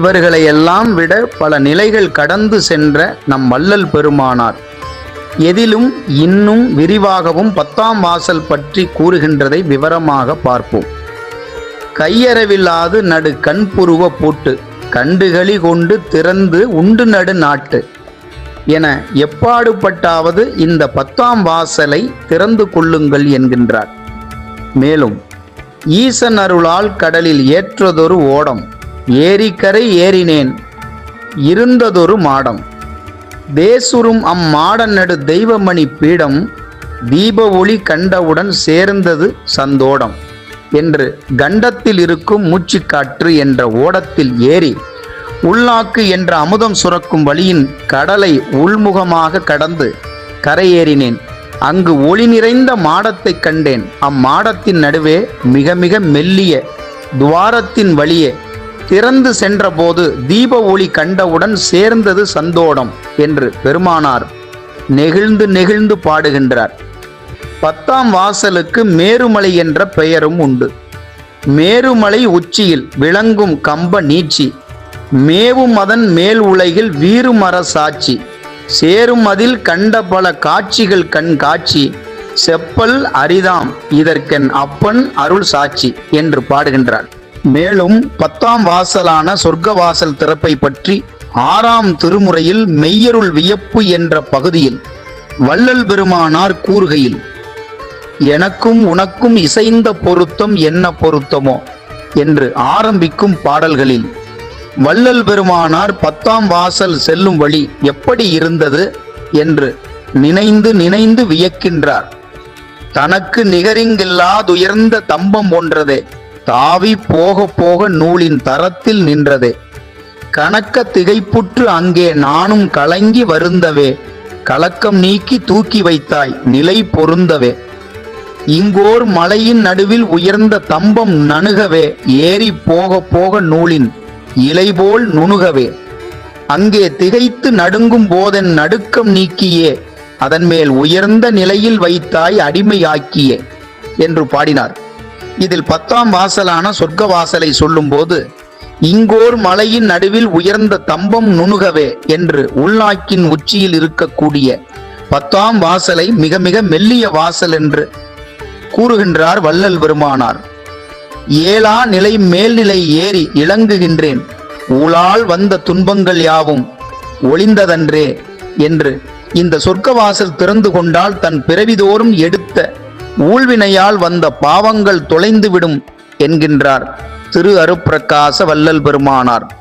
இவர்களை எல்லாம் விட பல நிலைகள் கடந்து சென்ற நம் வள்ளல் பெருமானார். எதிலும் இன்னும் விரிவாகவும் பத்தாம் வாசல் பற்றி கூறுகின்றதை விவரமாக பார்ப்போம். கையறவில்லாது நடு கண்புருவ பூட்டு கண்டுகளி கொண்டு திறந்து உண்டு நடு நாட்டு என எப்பாடுபட்டாவது இந்த பத்தாம் வாசலை திறந்து கொள்ளுங்கள் என்கின்றார். மேலும் ஈசன் அருளால் கடலில் ஏற்றதொரு ஓடம் ஏரிக்கரை ஏறினேன். இருந்ததொரு மாடம். தேசுரும் அம்மாடன் நடு தெய்வமணி பீடம் தீப ஒளி கண்டவுடன் சேர்ந்தது சந்தோடம். என்று கண்டத்தில் இருக்கும் மூச்சுக்காற்று என்ற ஓடத்தில் ஏறி உள்நாக்கு என்ற அமுதம் சுரக்கும் வழியின் கடலை உள்முகமாக கடந்து கரையேறினேன். அங்கு ஒளி நிறைந்த மாடத்தைக் கண்டேன். அம்மாடத்தின் நடுவே மிக மிக மெல்லிய துவாரத்தின் வழியே திறந்து சென்றபோது தீப ஒளி கண்டவுடன் சேர்ந்தது சந்தோடம் என்று பெருமானார் நெகிழ்ந்து நெகிழ்ந்து பாடுகின்றார். பத்தாம் வாசலுக்கு மேருமலை என்ற பெயரும் உண்டு. மேருமலை உச்சியில் விளங்கும் கம்ப நீட்சி மேவும் அதன் மேல் உலகில் வீறுமர சாட்சி சேரும் அதில் கண்ட பல காட்சிகள் கண் காட்சி செப்பல் அரிதாம் இதற்கென் அப்பன் அருள் சாட்சி என்று பாடுகின்றார். மேலும் பத்தாம் வாசலான சொர்க்க வாசல் திறப்பை பற்றி ஆறாம் திருமுறையில் மெய்யருள் வியப்பு என்ற பகுதியில் வள்ளல் பெருமானார் கூறுகையில் எனக்கும் உனக்கும் இசைந்த பொருத்தம் என்ன பொருத்தமோ? என்று ஆரம்பிக்கும் பாடல்களில் வள்ளல் பெருமானார் பத்தாம் வாசல் செல்லும் வழி எப்படி இருந்தது? என்று நினைந்து நினைந்து வியக்கின்றார். தனக்கு நிகரிங்கில்லாதுயர்ந்த தம்பம் ஒன்றதே. தாவி போக போக நூலின் தரத்தில் நின்றதே. கணக்க திகைப்புற்று அங்கே நானும் கலங்கி வருந்தவே. கலக்கம் நீக்கி தூக்கி வைத்தாய் நிலை பொருந்தவே. இங்கோர் மலையின் நடுவில் உயர்ந்த தம்பம் நணுகவே. ஏறி போக போக நூலின் இலைபோல் நுணுகவே. அங்கே திகைத்து நடுங்கும் போதன் நடுக்கம் நீக்கியே. அதன் மேல் உயர்ந்த நிலையில் வைத்தாய் அடிமையாக்கியே என்று பாடினார். இதில் பத்தாம் வாசலான சொர்க்க வாசலை சொல்லும்போது இங்கோர் மலையின் நடுவில் உயர்ந்த தம்பம் நுணுகவே என்று உள்நாக்கின் உச்சியில் இருக்கக்கூடிய பத்தாம் வாசலை மிக மிக மெல்லிய வாசல் என்று கூறுகின்றார் வள்ளல் பெருமானார். ஏழா நிலை மேல்நிலை ஏறி இளங்குகின்றேன். ஊழால் வந்த துன்பங்கள் யாவும் ஒளிந்ததன்றே என்று இந்த சொர்க்கவாசல் திறந்து கொண்டால் தன் பிறவிதோறும் எடுத்த ஊழ்வினையால் வந்த பாவங்கள் தொலைந்துவிடும் என்கின்றார். திரு அருப்பிரகாச வல்லல் பெருமானார்.